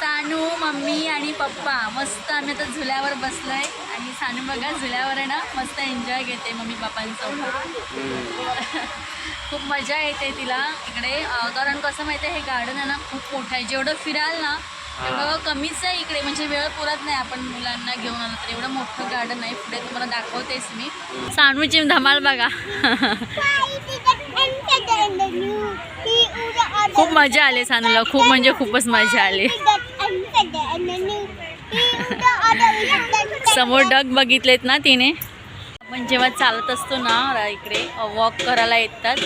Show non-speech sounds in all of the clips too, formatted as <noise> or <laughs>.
Sanu mummy आणि पप्पा. मस्त आम्ही आता झुल्यावर बसलोय. आणि सानू बघा झुल्यावर आहे ना मस्त एन्जॉय घेते मम्मी पप्पांसोबत. खूप मजा येते तिला. इकडे कारण कसं माहिती आहे हे गार्डन आहे ना खूप मोठं आहे. जेवढं फिराल ना तेवढं कमीच आहे इकडे. म्हणजे वेळ पुरत नाही आपण मुलांना घेऊन आलो तर. एवढं मोठं गार्डन आहे. पुढे तुम्हाला दाखवतेस मी. सानूची धमाल बघा. खूप मजा आली सानूला. खूप म्हणजे खूपच मजा आली. समोर डग बघितलेत ना तिने. आपण जेव्हा चालत असतो ना इकडे वॉक करायला येतात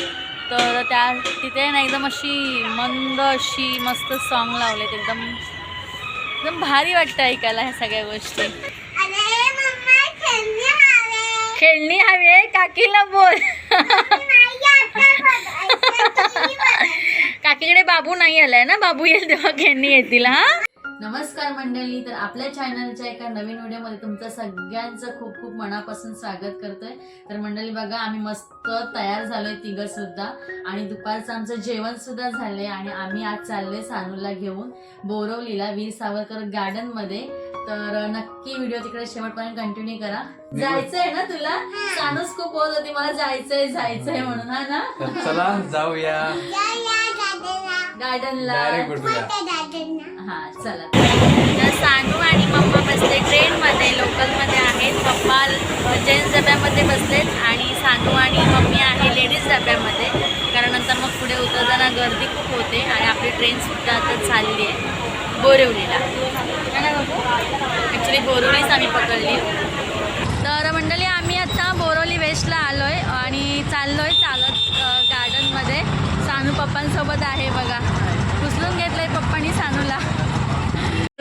तर त्या तिथे ना एकदम अशी मंद अशी मस्त सॉन्ग लावलेत एकदम एकदम भारी वाटतं ऐकायला ह्या सगळ्या गोष्टी. खेळणी हवी आहे काकीला बोल. <laughs> काकीकडे बाबू नाही आलाय ना बाबू येईल तेव्हा खेळणी येतील हा? नमस्कार मंडळी तर आपल्या चॅनलच्या एका नवीन व्हिडिओमध्ये तुमचं सगळ्यांचं खूप खूप मनापासून स्वागत करतोय. तर मंडळी बघा आम्ही मस्त तयार झालोय तिघं सुद्धा. आणि दुपारचं आमचं जेवण सुद्धा झालंय आणि आम्ही आज चाललोय सानूला घेऊन बोरवलीला वीर सावरकर गार्डनमध्ये. तर नक्की व्हिडिओ तिकडे शेवटपर्यंत कंटिन्यू करा. जायचंय ना तुला? सानूच खूप बोलत होती मला जायचंय जायचंय म्हणून हा ना? तर चला जाऊया. गार्डनला हा चला. तर सानू आणि मम्मा बसले. ट्रेनमध्ये लोकलमध्ये आहेत. पप्पा जेंट्स डब्यामध्ये बसलेत आणि सानू आणि मम्मी आहे लेडीज डब्यामध्ये. कारण नंतर मग पुढे उतरताना गर्दी खूप होते आणि आपली ट्रेनसुद्धा आता चालली आहे. बोरिवलीला. है ॲक्च्युली बोरिवलीच आम्ही पकडली. तर मंडळी आम्ही आता बोरवली वेस्टला आलो आहे आणि चाललो आहे पप्पांसोबत आहे बघा. उचलून घेतलं आहे पप्पांनी सानूला.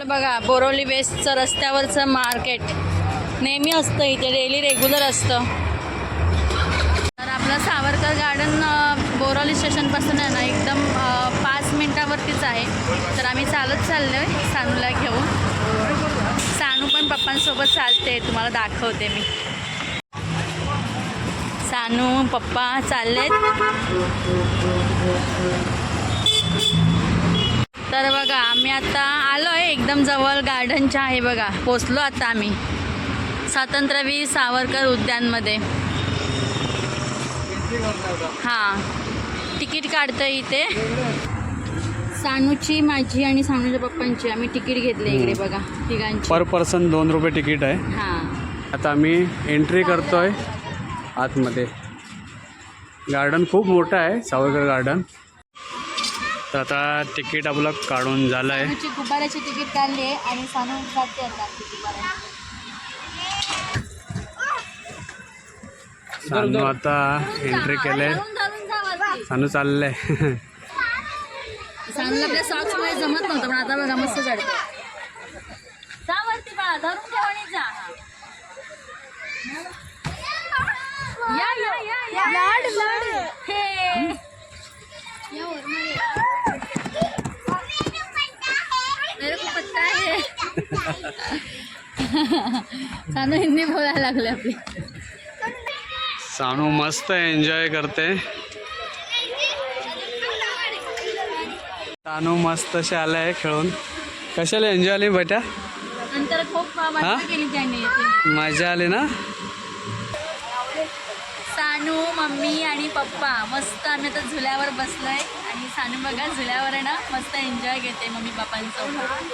बघा बोरवली वेस्टचं रस्त्यावरचं मार्केट. नेहमी असतं इथे डेली रेग्युलर असतं. तर आपलं सावरकर गार्डन बोरोली बोरवली स्टेशनपासून आहे ना एकदम पाच मिनटावरतीच आहे. तर आम्ही चालत चाललो आहे सानूला घेऊन. सानू पण पप्पांसोबत चालते तुम्हाला दाखवते मी. सानू पप्पा चाललेत. तर बघा आम्ही आता आलो आहे एकदम जवळ गार्डनच्या आहे बघा. पोचलो आता आम्ही. स्वातंत्र्यवीर सावरकर उद्यानमध्ये. हां. तिकीट काढतोय इथे. सानूची माझी आणि सानूच्या पप्पांची आम्ही तिकीट घेतले इकडे बघा तिघांची. पर पर्सन दोन रुपये तिकीट आहे. हां. आता आम्ही एंट्री करतोय आतमध्ये. गार्डन खूप मोठं आहे सावरकर गार्डन. तर आता तिकीट आपलं काढून झालं आहे गुब्बाऱ्याची तिकीट काढली आहे आणि सानू जाते आता गुब्बारा सानू आता एंट्री केले. सानू चाललंय. सानूला आपल्या सॉक्स मुळे जमत नव्हतं पण आता बघा मस्त चढते जा वरती बाळा धरून ठेव आणि जा. या या या या. लाड लाड. हे. मेरे को पत्ता है. सानू हिंदी बोलायला लागले आपली. सानू मस्त एन्जॉय करते. सानू मस्त असे आलाय खेळून. कशाला एन्जॉय आली बेटा? नंतर खूप मजा हा? केली त्यांनी. तिने. मजा आली ना? सानू मम्मी आणि पप्पा. मस्त आम्ही आता झुल्यावर बसलोय. आणि सानू बघा झुल्यावर आहे ना मस्त एन्जॉय घेते मम्मी पप्पांसोबत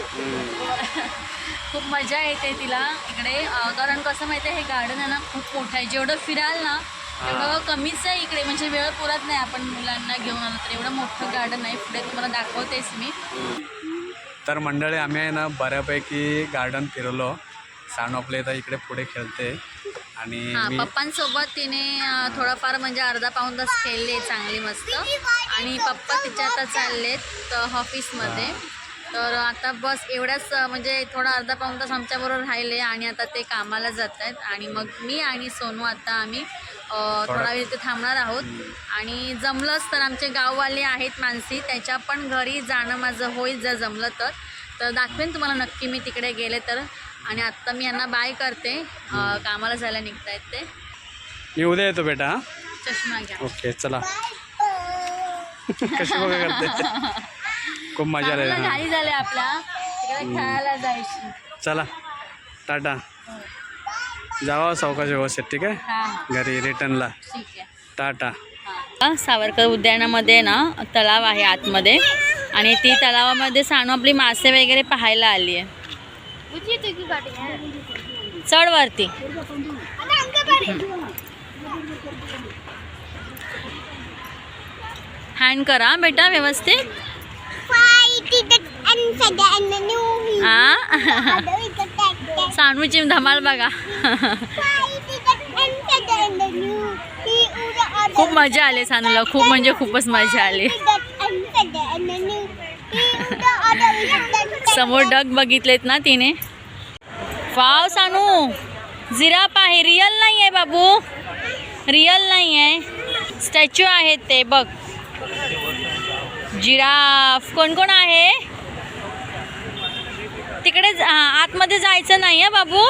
<laughs> खूप मजा येते तिला इकडे. कारण कसं माहिती आहे हे गार्डन आहे ना खूप मोठं आहे. जेवढं फिराल ना तेवढं कमीच आहे इकडे. म्हणजे वेळ पुरत नाही आपण मुलांना घेऊन आलो तर. एवढं मोठं गार्डन आहे. पुढे तुम्हाला दाखवतेस मी. तर मंडळी आम्ही आहे ना बऱ्यापैकी गार्डन फिरलो. सानू आपल्या इथं इकडे पुढे खेळते. आणि हा पप्पांसोबत तिने थोडाफार म्हणजे अर्धा पाऊण तास खेळले चांगली मस्त. आणि पप्पा तिच्या आता चाललेत ऑफिसमध्ये. तर आता बस एवढ्याच म्हणजे थोडा अर्धा पाऊण तास आमच्याबरोबर राहिले आणि आता ते कामाला जात आहेत आणि मग मी आणि सोनू आता आम्ही थोडा वेळ इथे थांबणार आहोत. आणि जमलंच तर आमचे गाववाले आहेत मानसी त्याच्या पण घरी जाणं माझं होईल जर जमलं तर. तर दाखवेन तुम्हाला नक्की मी तिकडे गेले तर. आणि आत्ता मी यांना बाय करते. अं, कामाला जायला निघतायत ते. मी उद्या येतो बेटा हा? चष्मा घ्या. ओके चला. कशी बघा करते? खूप मजा आली. हा. घाई झाले आपल्या. तिकडे खेळायला जायची. चला टाटा. जावा सावकाश व्यवस्थित ठीक आहे? हा हा. घरी रिटर्नला. ठीक आहे. टाटा. हा, सावरकर उद्यानामध्ये ना तलाव आहे आतमध्ये. आणि ती तलावामध्ये सानू आपली मासे वगैरे पाहायला आली आहे. चढ वरती हँड करा बेटा व्यवस्थित. सानूची धमाल बघा. खूप मजा आली सानूला. खूप म्हणजे खूपच मजा आली. समोर डग बघितलेत ना तिने. वाव सानू. जिराप आहे. रिअल नाही आहे बाबू. रिअल नाही आहे स्टॅच्यू आहेत ते बघ. जिराफ. कोण कोण आहे? तिकडे जा- आतमध्ये जायचं नाही आहे बाबू.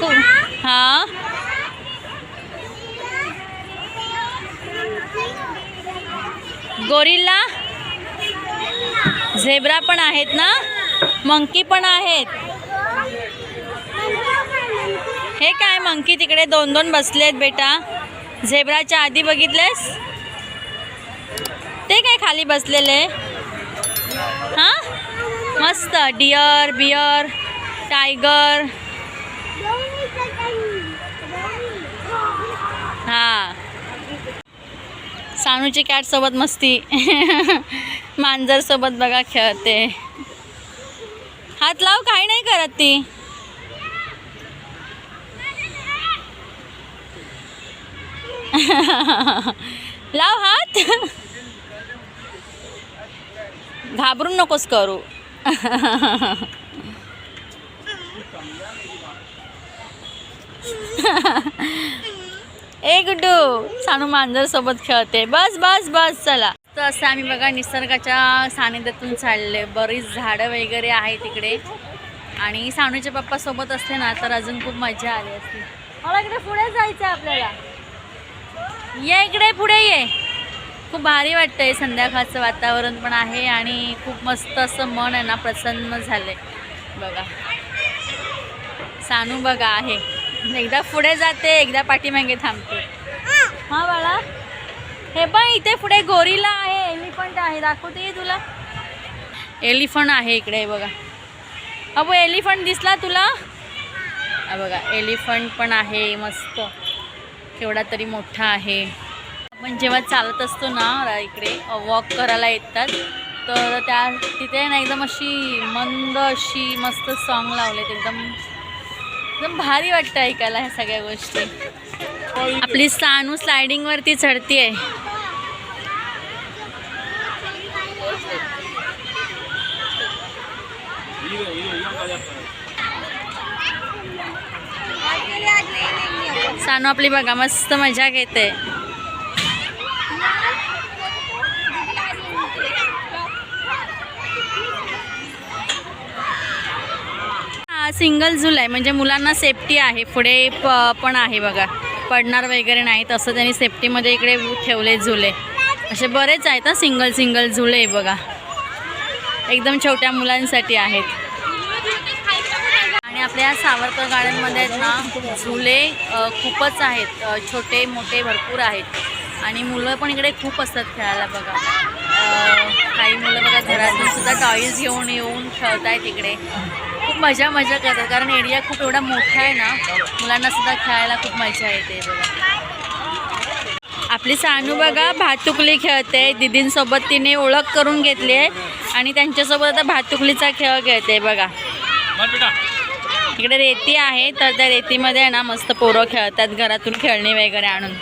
को- हा? गोरिल्ला? झेब्रा पण आहेत ना? मंकी पण आहेत. हे काय मंकी? तिकडे दोन दोन बसलेत बेटा. झेब्राच्या आधी बघितलेस? ते काय खाली बसलेले? हां? मस्त. Deer bear tiger. हां. सानूची कॅटसोबत मस्ती. <laughs> मांजर सोबत बघा खेळते. हात लाव काही नाही करत ती. <laughs> लाव हात. घाबरून नकोस करू. <laughs> ए गुड्डू सानू मांजर सोबत खेळते. बस बस बस चला. तर असं आम्ही बघा निसर्गाच्या सानिध्यातून चालले. बरीच झाडं वगैरे आहे तिकडे. आणि सानूचे पप्पा सोबत असते ना तर अजून खूप मजा आली असती. मला इकडे पुढे जायचं आहे आपल्याला. ये इकडे पुढे ये. खूप भारी वाटतंय. संध्याकाळचं वातावरण पण आहे आणि खूप मस्त असं मन आहे ना प्रसन्न झालंय. बघा. सानू बघा आहे. एकदा पुढे जाते एकदा पाठीमागे थांबते. हा बाळा. हे पण इथे पुढे गोरीला आहे एलिफंट आहे दाखवते तुला. एलिफंट आहे इकडे बघा. अबो एलिफंट दिसला तुला? बघा एलिफंट पण आहे मस्त. केवढा तरी मोठा आहे. आपण जेव्हा चालत असतो ना इकडे वॉक करायला येतात तर त्या तिथे ना एकदम अशी मंद अशी मस्त सॉन्ग लावलेत एकदम एकदम भारी वाटतं ऐकायला ह्या सगळ्या गोष्टी. आपली सानू स्लायडिंगवरती आहे सानू आपली बघा मस्त मजा घेते. हा सिंगल झूल आहे म्हणजे मुलांना सेफ्टी आहे पुढे प पण आहे बघा. पडणार वगैरे नाही तसं त्यांनी सेफ्टीमध्ये इकडे ठेवले झुले. असे बरेच आहेत ना सिंगल सिंगल झुले बघा. एकदम छोट्या मुलांसाठी आहेत. आणि आपल्या या सावरकर गार्डनमध्ये आहेत ना झुले खूपच आहेत. छोटे मोठे भरपूर आहेत. आणि मुलं पण इकडे खूप असतात खेळायला बघा. काही मुलं बघा घरातून सुद्धा टॉईज घेऊन येऊन खेळत आहेत इकडे. खूप मजा मजा करतात. कारण एरिया खूप एवढा मोठा आहे ना मुलांना सुद्धा खेळायला खूप मजा येते बघा. आपली सानू बघा भातुकली खेळते. दिदींसोबत तिने ओळख करून घेतली आहे. आणि त्यांच्यासोबत आता भातुकलीचा खेळ खेळते बघा. इकडे रेती आहे तर त्या रेतीमध्ये आहे ना मस्त पोरं खेळतात घरातून खेळणी वगैरे आणून.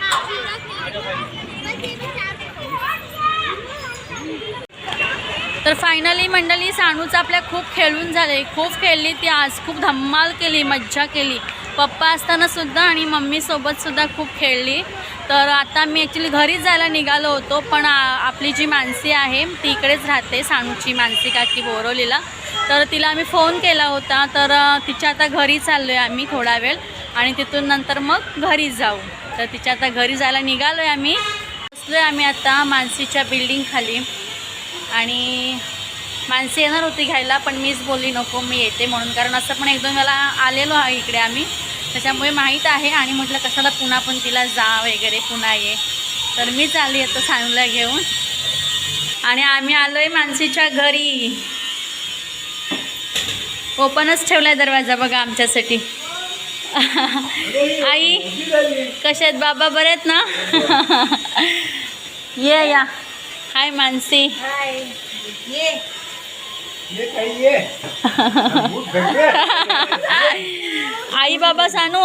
तर फायनली मंडळी सानूचं आपल्या खूप खेळून झाले खूप खेळली ती आज. खूप धम्माल केली मज्जा केली. पप्पा असताना सुद्धा आणि मम्मीसोबत सुद्धा खूप खेळली. तर आता मी ॲक्च्युली घरीच जायला निघालो होतो पण आपली जी मानसी आहे ती इकडेच राहते सानूची मानसी काकी बोरवलीला तर तिला आम्ही फोन केला होता. तर तिच्या आता घरी चाललो आहे आम्ही थोडा वेळ. आणि तिथून नंतर मग घरी जाऊ. तर तिच्या आता घरी जायला निघालो आहे आम्ही. बसलो आहे आम्ही आता मानसीच्या बिल्डिंगखाली आणि माणसं येणार होती घ्यायला पण मीच बोलली नको मी येते म्हणून. कारण असं पण एक दोन वेळा आलेलो आहे इकडे आम्ही. त्याच्यामुळे माहीत आहे आणि म्हटलं कशाला पुन्हा पण तिला जा वगैरे पुन्हा ये. तर मीच आली आता सांगला घेऊन. आणि आम्ही आलोय मानसीच्या घरी. ओपनच ठेवलाय दरवाजा बघा आमच्यासाठी. <laughs> आई कशा आहेत? बाबा बरे आहेत ना? <laughs> ये या. हाय मानसी ये काही ये. आई बाबा सानू.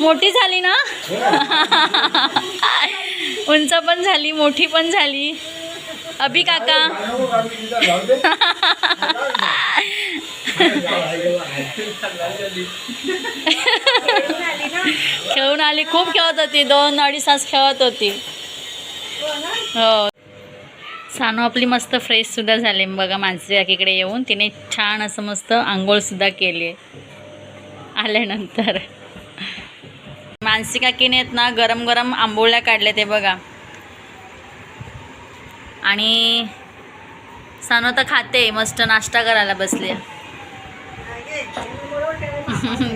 मोठी झाली ना? उंच पण झाली मोठी पण झाली. अभि काका. खेळून आली खूप खेळत होती दोन अडीच तास खेळत होती. हो. सानू आपली मस्त फ्रेश सुद्धा झाली. बघा माणसे इकडे येऊन तिने छान असं मस्त आंघोळ सुद्धा केली. आल्यानंतर. मानसी काकीने आहेत ना गरम गरम आंबोळ्या काढल्या ते बघा. आणि सानू तर खाते मस्त नाश्ता करायला बसली. <laughs>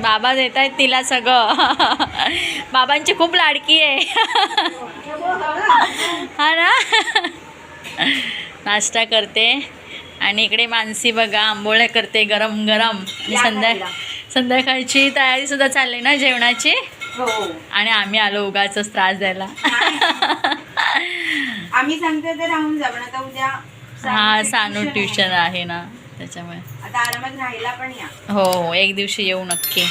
बाबा देत आहेत तिला सगळं. <laughs> बाबांची खूप लाडकी आहे. <laughs> हा ना? नाश्ता करते. आणि इकडे मानसी बघा आंबोळ्या करते गरम गरम. आणि संध्या संध्याकाळची तयारी सुद्धा चालली ना जेवणाची? हो. आणि आम्ही आलो उगाच त्रास द्यायला. आम्ही सांगतो तर राहून जा पण आता उद्या हा सानू ट्युशन आहे. ना त्याच्यामुळे. आता आरामात राहायला पण या. हो हो एक दिवशी येऊ नक्की.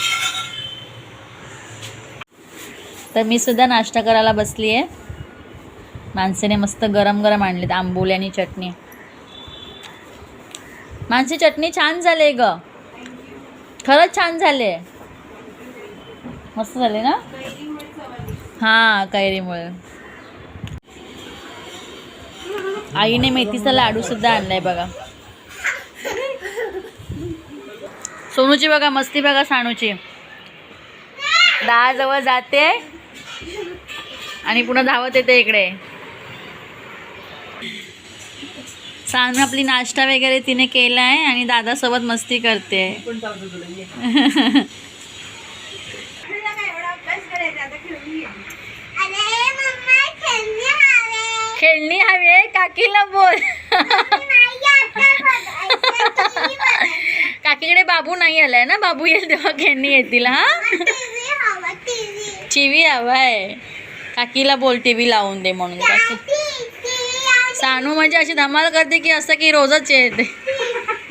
तर मी सुद्धा नाश्ता करायला बसली आहे माणसेने मस्त गरम गरम आणलेत आंबोली आणि चटणी. माणसी चटणी छान झाले ग. खरंच छान झाले मस्त झाले ना? हां कैरीमुळे. आईने मेथीचा लाडू सुद्धा आणलाय बघा. सोनूची बघा मस्ती बघा सानूची. जवळ जाते. आणि पुन्हा धावत येते इकडे. सानू आपली नाश्ता वगैरे तिने केला आहे आणि दादासोबत मस्ती करते <laughs> तुला काय एवढा अभ्यास करायचा आता खेळून घे. खेळणी हवी आहे काकीला बोल. काकीकडे बाबू नाही आलाय ना? बाबू येईल तेव्हा खेळणी येतील हा? टीव्ही हवाय काकीला बोल टीव्ही लावून दे म्हणून. काकी. सानू म्हणजे अशी धमाल करते की असं की रोजच येते.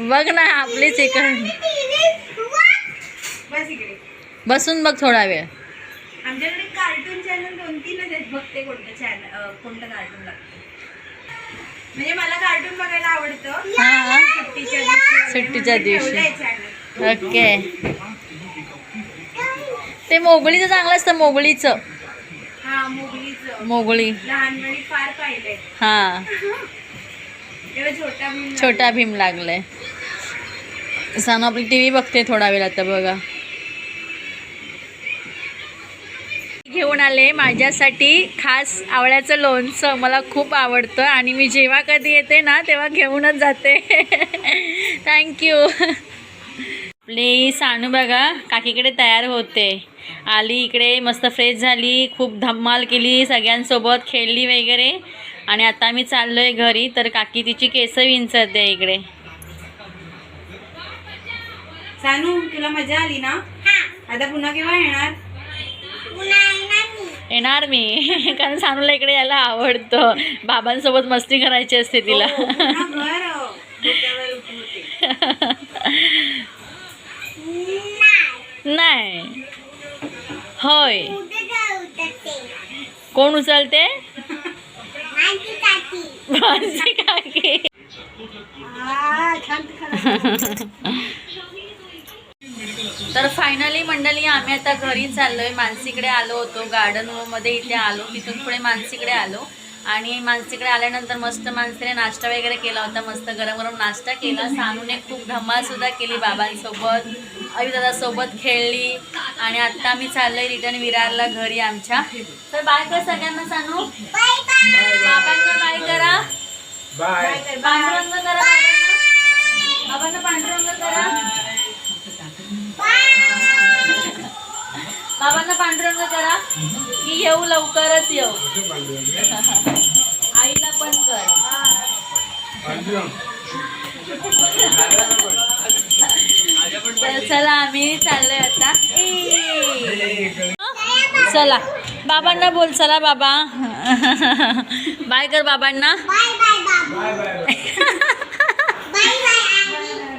बघ ना आपलीच इकडे बस इकडे. बसून बघ थोडा वेळ. आमच्याकडे कार्टून चॅनल दोन तीनच आहेत बघते कोणतं चॅनल कोणतं कार्टून म्हणजे मला कार्टून बघायला आवडतं. हा. सुट्टीच्या दिवशी. Channel okay. ते मोगलीचं चांगलं असतं लहानपणी फार पाहिलंय. हां. छोटा भीम लागलाय सानू आपली टी व्ही बघते थोडा वेळ आता बघा. घेऊन आले. माझ्यासाठी खास आवळ्याचं लोणचं मला खूप आवडतं आणि मी जेव्हा कधी येते ना तेव्हा घेऊनच जाते. <laughs> थँक्यू आपली सानू बघा काकीकडे तयार होते. आली इकडे मस्त फ्रेश झाली खूप धम्माल केली सगळ्यांसोबत खेळली वगैरे. आणि आता मी चाललो आहे घरी तर काकी तिची केस विंचरते इकडे. सानू तुला मजा आली ना? आता पुन्हा केव्हा येणार? येणार मी. कारण सानूला इकडे यायला आवडतं. बाबांसोबत मस्ती करायची असते तिला. हो, उठवते. नाही. होय. कोण उचलते? काकी. <laughs> तर फायनली मंडळी आम्ही आता घरी चाललोय. मानसीकडे आलो होतो. गार्डनमध्ये इथे आलो. तिथून पुढे मानसीकडे आलो. आणि मानसीकडे आल्यानंतर मस्त मानसीने नाश्ता वगैरे केला होता. मस्त गरम गरम नाश्ता केला. सानूने खूप धमाल सुद्धा केली बाबांसोबत. अविदादासोबत खेळली. आणि आता आम्ही चाललोय रिटर्न विरारला घरी आमच्या. तर बाय कर सगळ्यांना सानू. बाबांना बाय करा. बाय करा बाबांना पांडुरंग करा. बाबांना पांडुरंग करा. की येऊ लवकरच येऊ. <laughs> आईला पण कर. चला आम्ही चाललोय आता. चला बाबांना बोल चला बाबा. बाय कर बाबांना.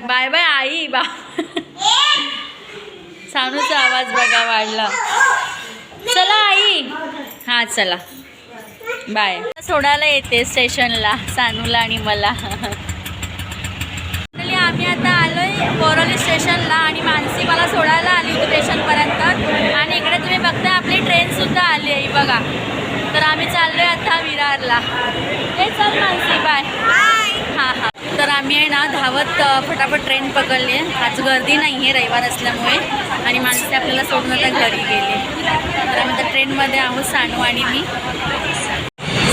बाय बाय <laughs> आई बा. शानूचा आवाज बघा वाढला. चला आई. हा चला. बाय. सोडायला येते स्टेशनला सानूला आणि मला. आम्ही आता आलोय बोरवली स्टेशनला आणि मानसी मला सोडायला आली होती स्टेशनपर्यंत. आणि इकडे तुम्ही बघताय आपली ट्रेन सुद्धा आली आहे बघा. तर आम्ही चाललोय आता विरारला. हे चल मानसी बाय. तर आम्ही आहे ना धावत फटाफट ट्रेन पकडली. आहे आज गर्दी नाही आहे रविवार असल्यामुळे आणि माणसे आपल्याला सोडून आता घरी गेले. तर आम्ही त्या ट्रेनमध्ये आहोत सानू आणि मी.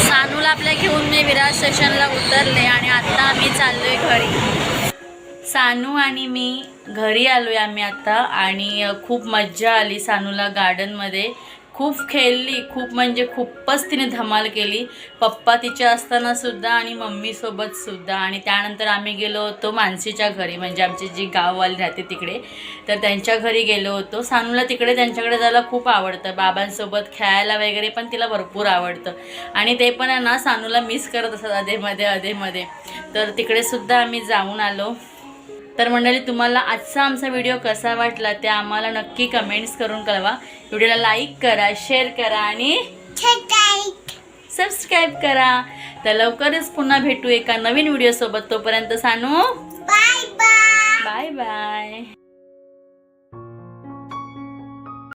सानूला आपल्या घेऊन मी विरार स्टेशनला उतरले आणि आत्ता आम्ही चाललोय घरी. सानू आणि मी घरी आलो आहे आम्ही आत्ता आणि खूप मज्जा आली सानूला गार्डनमध्ये खूप खेळली खूप म्हणजे खूपच तिने धमाल केली. पप्पा तिच्या असताना सुद्धा आणि मम्मीसोबत सुद्धा. आणि त्यानंतर आम्ही गेलो होतो मानसीच्या घरी म्हणजे आमची जी गाववाली राहते तिकडे. तर त्यांच्या घरी गेलो होतो. सानूला तिकडे त्यांच्याकडे जायला खूप आवडतं. बाबांसोबत खेळायला वगैरे पण तिला भरपूर आवडतं. आणि ते पण आहे ना सानूला मिस करत असतात अधेमध्ये अधेमध्ये तर तिकडे सुद्धा आम्ही जाऊन आलो. तर मंडळी तुम्हाला आजचा आमचा व्हिडिओ कसा वाटला ते आम्हाला नक्की कमेंट्स करून कळवा. व्हिडिओला लाईक करा शेअर करा आणि सबस्क्राईब करा. तर लवकरच पुन्हा भेटू एका नवीन व्हिडिओसोबत तोपर्यंत सानू बाय बाय